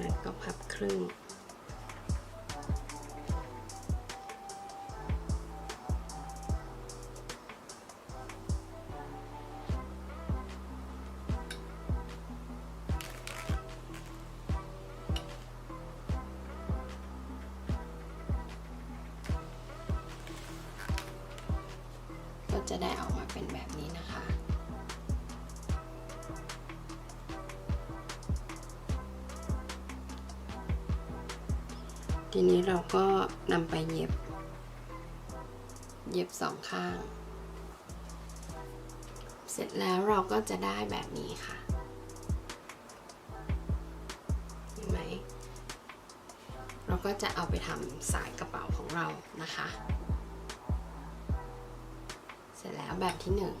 แล้วก็พับครึ่ง ก็จะได้ออกมาเป็นแบบนี้นะคะ ทีนี้เราก็นำไปเย็บ เย็บสองข้าง เสร็จแล้วเราก็จะได้แบบนี้ค่ะ เห็นไหม เราก็จะเอาไปทำสายกระเป๋าของเรานะคะ เสร็จแล้วแบบที่หนึ่ง